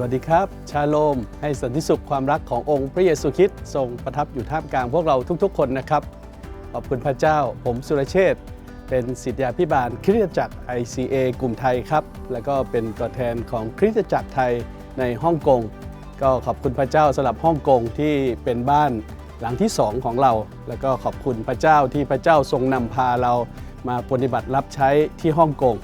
สวัสดีครับ ชาโลม ให้สันติสุขความรักขององค์พระเยซูคริสต์ทรงประทับอยู่ท่ามกลางพวกเราทุกๆ คนนะครับ ขอบคุณพระเจ้า ผมสุรเชษเป็นศิษยาพิบาลคริสตจักร ICA กลุ่มไทยครับ แล้วก็เป็นตัวแทนของคริสตจักรไทยในฮ่องกง ก็ขอบคุณพระเจ้าสำหรับฮ่องกงที่เป็นบ้านหลังที่สองของเรา แล้วก็ขอบคุณพระเจ้าที่พระเจ้าทรงนำพาเรามาปฏิบัติรับใช้ที่ฮ่องกง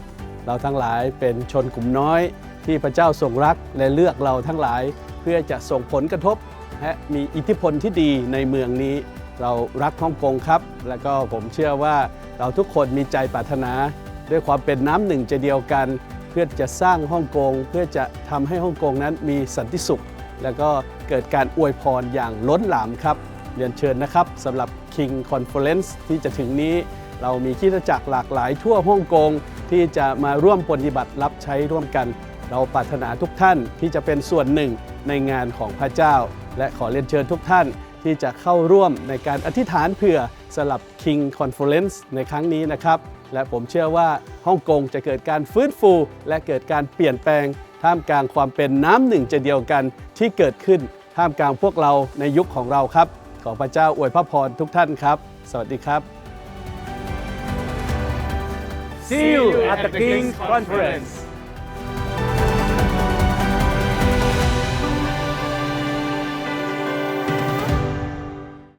เราทั้งหลายเป็นชนกลุ่มน้อย ที่พระเจ้าทรงรักและเลือกเราทั้งหลาย เพื่อจะส่งผลกระทบและมีอิทธิพลที่ดีในเมืองนี้ เรารักฮ่องกงครับ แล้วก็ผมเชื่อว่าเราทุกคนมีใจปรารถนา ด้วยความเป็นน้ำหนึ่งใจเดียวกัน เพื่อจะสร้างฮ่องกง เพื่อจะทำให้ฮ่องกงนั้นมีสันติสุข แล้วก็เกิดการอวยพรอย่างล้นหลามครับเรียนเชิญนะครับสำหรับ King Conference ที่จะถึงนี้เรามีคริสตจักรหลากหลายทั่วฮ่องกงที่จะมาร่วมปฏิบัติรับใช้ร่วมกัน เราปรารถนาทุกท่านที่จะเป็นส่วนหนึ่งในงานของพระเจ้า และขอเรียนเชิญทุกท่านที่จะเข้าร่วมในการอธิษฐานเผื่อสลับ King Conference ในครั้งนี้นะครับ และผมเชื่อว่าฮ่องกงจะเกิดการฟื้นฟู และเกิดการเปลี่ยนแปลง ท่ามกลางความเป็นน้ำหนึ่งใจเดียวกันที่เกิดขึ้นท่ามกลางพวกเราในยุคของเราครับ ขอพระเจ้าอวยพระพรทุกท่านครับ สวัสดีครับ See you at the King's Conference.